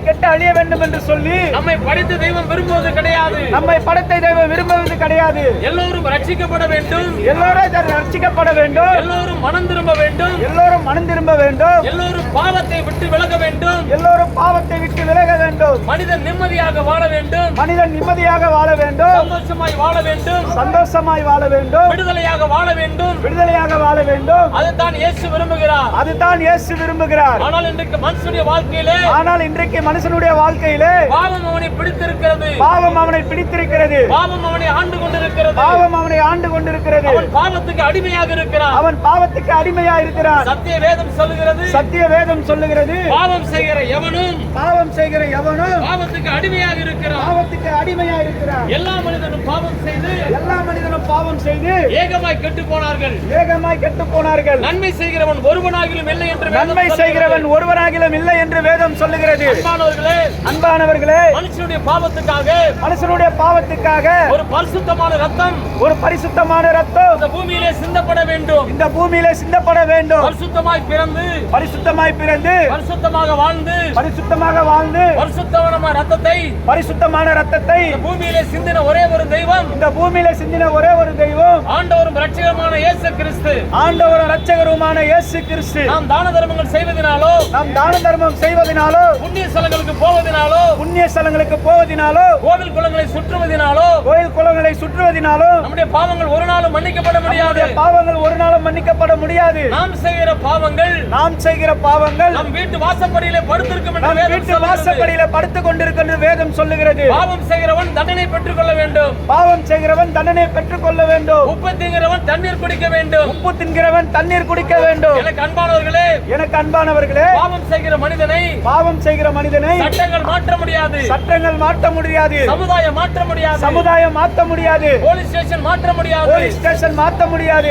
கெட்டு அழிய வேண்டும் என்று சொல்லி நம்மை படித்த தெய்வம் விரும்புவது கிடையாது. நம்மை படத்தை தெய்வம் விரும்புவது கிடையாது. எல்லோரும் ரட்சிக்கப்பட வேண்டும். எல்லோரும் ரட்சிக்கப்பட வேண்டும். எல்லோரும் மனம் திரும்ப வேண்டும். மனம் திரும்ப வேண்டும். எல்லோரும் பாவத்தை விட்டு விலக வேண்டும். எல்லோரும் பாவத்தை விட்டு விலக வேண்டும். மனிதன் நிம்மதியாக வாழ வேண்டும். மனிதன் நிம்மதியாக வாழ வேண்டும். சந்தோஷமாய் வாழ வேண்டும். சந்தோஷமாய் வாழ வேண்டும். விடுதலையாக வாழ வேண்டும். விடுதலையாக வாழ வேண்டும். அதுதான் இயேசு விரும்புகிறார். அதுதான் இயேசு விரும்புகிறார். ஆனால் இன்றைக்கு மனுஷனுடைய வாழ்க்கையிலே ஆனால் இன்றைக்கு மனுஷனுடைய வாழ்க்கையிலே பாவம் அவனை பிடித்திருக்கிறது. பாவம் அவனை பிடித்திருக்கிறது. பாவம் அவனை ஆண்டு கொண்டிருக்கிறது. பாவம் அவனை ஆண்டு கொண்டிருக்கிறது. அவன் பாவத்துக்கு அடிமையாக இருக்கிறான். அவன் பாவத்துக்கு அடிமையா இருக்கிறான் சத்திய வேதம் சொல்லுகிறது. சத்திய வேதம் சொல்லுகிறது. பாவம் செய்கிற எவனும் பாவம் செய்கிற எவனும் பாவத்துக்கு அடிமையாக இருக்கிறான். பாவத்துக்கு அடிமையா இருக்கிறான். எல்லா மனிதனும் பாவம் செய்து எல்லா மனிதனும் பாவம் செய்து ஏகமாய் கெட்டு போனார்கள். வேகமாய் கெட்டு போனார்கள். நன்மை செய்கிறவன் ஒருவனாகிலும் இல்லை என்று நன்மை. செய்கிறவன் ஒருவனாகிலும் இல்லை என்று வேதம் சொல்லுகிறது. அன்பானவர்களே அன்பானவர்களே மனுஷனுடைய பாவத்துக்காக மனுஷனுடைய பாவத்துக்காக ஒரு பரிசுத்தமான ரத்தம் ஒரு பரிசுத்தமான ரத்தம் இந்த பூமியிலே சிந்தப்பட வேண்டும். இந்த பூமியில சிந்தப்பட வேண்டும். பரிசுத்தமாய் பிறந்து பரிசுத்தமாய் பிறந்து பரிசுத்தமாக வாழ்ந்து பரிசுத்தமாக வாழ்ந்து பரிசுத்தமான ரத்தத்தை பரிசுத்தமான ரத்தத்தை பூமியிலே சிந்தின ஒரே ஒரு தெய்வம் இந்த பூமியில சிந்தின ஒரே ஒரு தெய்வம் ஆண்டவரும் ரட்சகருமான இயேசு கிறிஸ்து. ஆண்டவரும் ரட்சகருமான இயேசு கிறிஸ்து. நாம் தான தர்மங்கள் செய்வதனாலோ நாம் தான தர்மம் செய்வதனாலோ புண்ணிய ஸ்தலங்களுக்கு போவதனாலோ புண்ணிய ஸ்தலங்களுக்கு போவதினாலோ கோவில் குளங்களை சுற்றுவதனாலோ கோயில் குளங்களை சுற்றுவதினாலோ நம்முடைய பாவங்கள் ஒரு நாளும் மன்னிக்கப்பட முடியாது. பாவங்கள் ஒரு நாளும் மன்னிக்கப்பட முடியாது. நாம் செய்கிற பாவங்கள் நாம் செய்கிற பாவங்கள் நம் வீட்டு வாசப்படியிலே படுத்திருக்கும் என்று வீட்டு. வாசப்படியில படுத்துக் கொண்டிருக்கின்ற வேதம் சொல்லுகிறது. பாவம் செய்கிறவன் தண்டனை பெற்றுக் கொள்ள வேண்டும். பாவம் செய்கிறவன் தண்டனை பெற்றுக் கொள்ள வேண்டும். உப்பு திங்கிறவன் தண்ணீர் குடிக்க வேண்டும். உப்பு தின்கிறவன் தண்ணீர் குடிக்க வேண்டும். எனக்கு அன்பானவர்களே எனக்கு அன்பானவர்களே பாவம் செய்கிற மனிதனை பாவம் செய்கிற மனிதனை சட்டங்கள் மாற்ற முடியாது. சட்டங்கள் மாற்ற முடியாது. சமுதாயம் மாற்ற முடியாது. சமுதாயம் மாற்ற முடியாது. போலீஸ் ஸ்டேஷன் மாற்ற முடியாது. போலீஸ் ஸ்டேஷன் மாற்ற முடியாது.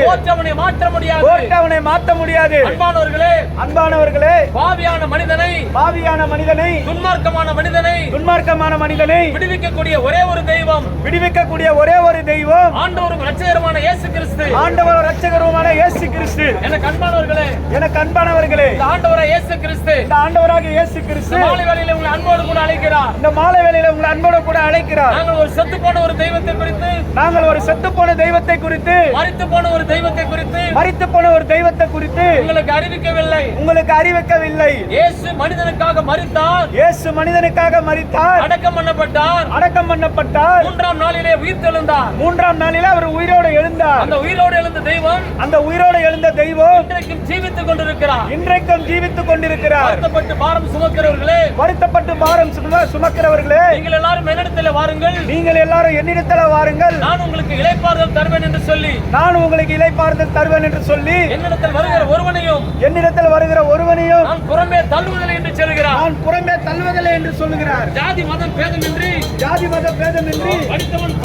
மாற்ற முடியாது. அவனை மாற்ற முடியாது. அன்பானவர்களே அன்பானவர்களே பாவியான மனிதனை பாவியான மனிதனை துன்மார்க்கமான மனிதனை துன்மார்க்கமான மனிதனை விடுவிக்கக்கூடிய ஒரே ஒரு தெய்வம். விடுவிக்கக்கூடிய ஒரே ஒரு தெய்வம். ஆண்டவரும் ரட்சகருமான இயேசு கிறிஸ்து. ஆண்டவர் ரட்சகருமான இயேசு கிறிஸ்து. எனக்கு அன்பானவர்களே எனக்கு அன்பானவர்களே இந்த ஆண்டவரை இயேசு கிறிஸ்து. இந்த ஆண்டவராக இயேசு கிறிஸ்து. மாலை வேளையில உங்களை அன்போடு கூட அழைக்கிறார். இந்த மாலை வேளையில உங்களை அன்போடு கூட அழைக்கிறார். நாங்கள் ஒரு செத்து போன ஒரு தெய்வத்தை குறித்து நாங்கள் ஒரு செத்து போன தெய்வத்தை குறித்து மறித்து போன ஒரு தெய்வத்தை குறித்து மரித்து போன ஒரு தெய்வத்தை குறித்து உங்களுக்கு அறிவிக்கவில்லை. உங்களுக்கு அறிவிக்கவில்லை. இயேசு மனிதனுக்காக மறித்தார் இயேசு மனிதனுக்காக மரித்தார். அடக்கம் பண்ணப்பட்டார். அடக்கம் பண்ணப்பட்டார். மூன்றாம் நாளிலே உயிர் தெழுந்தார் மூன்றாம் நாளில அவர் உயிரோடு எழுந்தார். அந்த உயிரோடு எழுந்த தெய்வம் அந்த உயிரோடு எழுந்த தெய்வம் இன்றைக்கும் ஜீவித்துக் கொண்டிருக்கிறார். இன்றைக்கும் ஜீவித்துக் கொண்டிருக்கிறார். வருத்தப்பட்டு பாரம் சுமக்கிறவர்களே. வருத்தப்பட்டு பாரம் சும- சுமக்கிறவர்களே. நீங்கள் எல்லாரும் என்னிடத்தில் வாருங்கள். நீங்கள் எல்லாரும் என்னிடத்துல வாருங்கள். நான் உங்களுக்கு இளைப்பாறுதல் தருவேன் என்று சொல்லி. நான் உங்களுக்கு இலைப்பாறுதல் தருவேன் என்று சொல்லி. என்னிடத்தில் வருகிற ஒருவனையும் என்னிடத்தில் வருகிற ஒருவனையும் நான் புறம்பே தள்ளுவதில்லை என்று சொல்கிறார் நான் புறம்பே தள்ளுவதில்லை என்று சொல்லுகிறார். ஜாதி மதம் பேதமின்றி ஜாதி மத பேதமின்றி படித்தவன்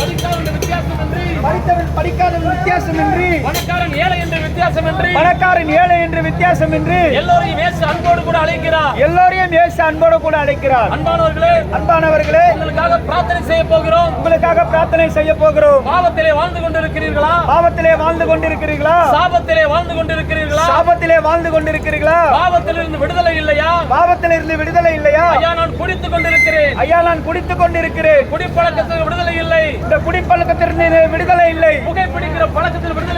படித்தவன் படிக்காத வித்தியாசமின்றி. பணக்காரன் ஏழை என்ற வித்தியாசமின்றி. பணக்காரன் ஏழை என்று வித்தியாசமின்றி. எல்லோரையும் இயேசு அன்போடு கூட அழைக்கிறார். எல்லோரையும் இயேசு அன்போடு கூட அழைக்கிறார். அன்பானவர்களே அன்பானவர்களே உங்களுக்காக பிரார்த்தனை செய்ய போகிறோம். உங்களுக்காக பிரார்த்தனை செய்ய போகிறோம். பாவத்திலே வாழ்ந்து கொண்டிருக்கிறீர்களா? பாவத்திலே வாழ்ந்து கொண்டிருக்கிறீர்களா? சாபத்திலே வாழ்ந்து கொண்டிருக்கிறீர்களா? சாபத்திலே வாழ்ந்து கொண்டிருக்கிறீர்களா? பாவத்திலிருந்து விடுதலை இல்லையா? பாவத்திலிருந்து விடுதலை இல்லையா? ஐயா நான் குடித்துக் கொண்டிருக்கிறேன். ஐயா நான் குடித்துக் கொண்டிருக்கிறேன். குடிப்பழக்கத்தில் விடுதலை இல்லை. இந்த குடிப்பழக்கத்திலிருந்து விடுதலை விடுதலை இல்லை. புகைப்பிடிக்கிற பழக்கத்தில் விடுதலை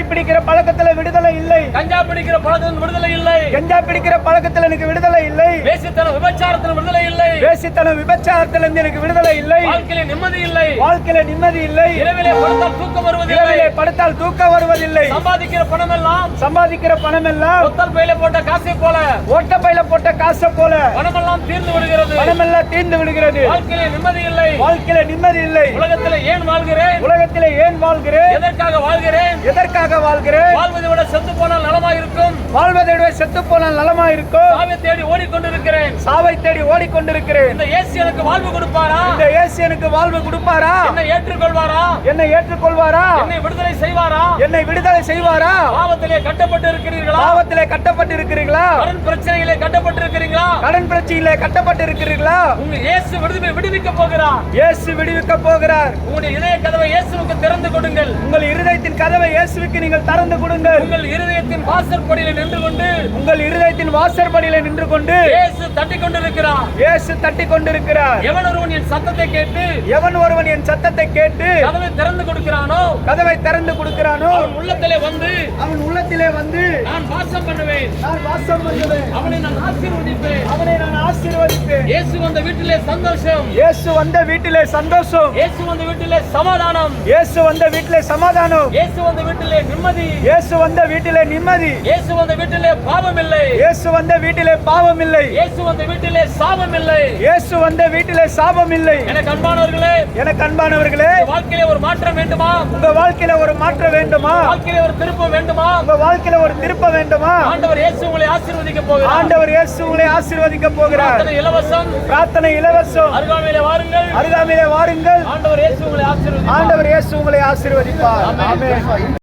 புகை பிடிக்கிற பழக்கத்துல விடுதலை இல்லை. கஞ்சா பிடிக்கிற பழக்கத்தில் விடுதலை இல்லை. கஞ்சா பிடிக்கிற பழக்கத்துல எனக்கு விடுதலை இல்லை. வேசித்தனம் விபச்சாரத்தில் விடுதலை இல்லை. வேசித்தனம் விபச்சாரத்துல இருந்து எனக்கு விடுதலை இல்லை. வாழ்க்கையில நிம்மதி இல்லை. வாழ்க்கையில நிம்மதி இல்லை. இரவிலே படுத்தால் தூக்கம் வருவதில்லை. இரவிலே படுத்தால் தூக்கம் வருவதில்லை. சம்பாதிக்கிற பணம் எல்லாம் சம்பாதிக்கிற பணம் எல்லாம் ஒத்தல் பையில போட்ட காசை போல. ஓட்டப்பையில போட்ட காசை போல பணமெல்லாம் தீர்ந்து விடுகிறது. பணம் எல்லாம் தீர்ந்து விடுகிறது. வாழ்க்கையில நிம்மதி இல்லை. வாழ்க்கையில நிம்மதி இல்லை. உலகத்துல ஏன் வாழ்கிறேன்? உலகத்திலே ஏன் வாழ்கிறேன்? எதற்காக வாழ்கிறேன்? எதற்காக வாழ்கிறேன். வாழ்வதை விட செத்து போனால் நலமா இருக்கும் வாழ்வதை விட செத்து போனால் நலமா இருக்கும். சாவை தேடி ஓடிக்கொண்டிருக்கிறேன். சாவை தேடி ஓடிக்கொண்டிருக்கிறேன். இந்த இயேசு எனக்கு வாழ்வு கொடுப்பாரா? இந்த இயேசு எனக்கு வாழ்வு கொடுப்பாரா? என்னை ஏற்றுக்கொள்வாரா? என்னை ஏற்றுக்கொள்வாரா? என்னை விடுதலை செய்வாரா? என்னை விடுதலை செய்வாரா? பாவத்திலே கட்டப்பட்டு இருக்கிறீர்களா பாவத்திலே கட்டப்பட்டு இருக்கிறீர்களா கடன் பிரச்சனையிலே கட்டப்பட்டு இருக்கிறீங்களா கடன் பிரச்சனையிலே கட்டப்பட்டு இருக்கிறீர்களா உங்க இயேசு விடுதலை விடுவிக்க போகிறார். இயேசு விடுவிக்க போகிறார். உங்களுடைய இதய கதவை இயேசுவுக்கு திறந்து கொடுங்கள். உங்கள் இருதயத்தின் கதவை இயேசுவுக்கு நீங்கள் திறந்து கொடுங்கள். உங்கள் இருதயத்தின் வாசற்படியில நின்று கொண்டு உங்கள் இருதயத்தின் வாசற்படியில நின்று கொண்டு இயேசு தட்டி கொண்டிருக்கிறார் இயேசு தட்டி கொண்டிருக்கிறார் எவன் ஒருவன் என் சத்தத்தை கேட்டு எவன் ஒருவன் என் சத்தத்தை கேட்டு கதவை திறந்து கொடுக்கிறானோ? கதவை திறந்து கொடுக்கிறானோ? அவன் உள்ளத்திலே வந்து அவன் உள்ளத்திலே வந்து நான் வாசம் பண்ணுவேன். நான் வாசம் பண்ணுவேன். அவனை நான் ஆசீர்வதிப்பேன். அவனை நான் ஆசீர்வதிப்பேன். இயேசு வந்த வீட்டிலே சந்தோஷம். இயேசு வந்த வீட்டிலே சந்தோஷம். இயேசு வந்த வீட்டிலே சமாதானம். இயேசு வந்த வீட்டிலே சமாதானம். இயேசு வந்த வீட்டிலே நிம்மதி. இயேசு வந்த வீட்டிலே நிம்மதி. இயேசு வந்த வீட்டிலே பாவம் இல்லை இயேசு வந்த வீட்டிலே பாவம் இல்லை இயேசு வந்த வீட்டிலே சாபம் இல்லை இயேசு வந்த வீட்டிலே சாபம் இல்லை எனக்கு அன்பானவர்களே எனக்கு அன்பானவர்களே உங்க வாழ்க்கையிலே ஒரு மாற்றம் வேண்டுமா? உங்க வாழ்க்கையில ஒரு மாற்றம் வேண்டுமா? வாழ்க்கையிலே ஒரு திருப்பம் வேண்டுமா? உங்க வாழ்க்கையில ஒரு திருப்ப வேண்டுமா? ஆண்டவர் இயேசு உங்களை ஆசீர்வதிக்க போகிறார். ஆண்டவர் இயேசு உங்களை ஆசீர்வதிக்க போகிறார். இலவசம். பிரார்த்தனை இலவசம். அருகாமையிலே வாருங்கள். அருகாமையிலே வாருங்கள். ஆண்டவர் இயேசு உங்களை ஆசீர்வதிப்பார். ஆண்டவர் இயேசு உங்களை ஆசீர்வதிப்பார். ஆமென்.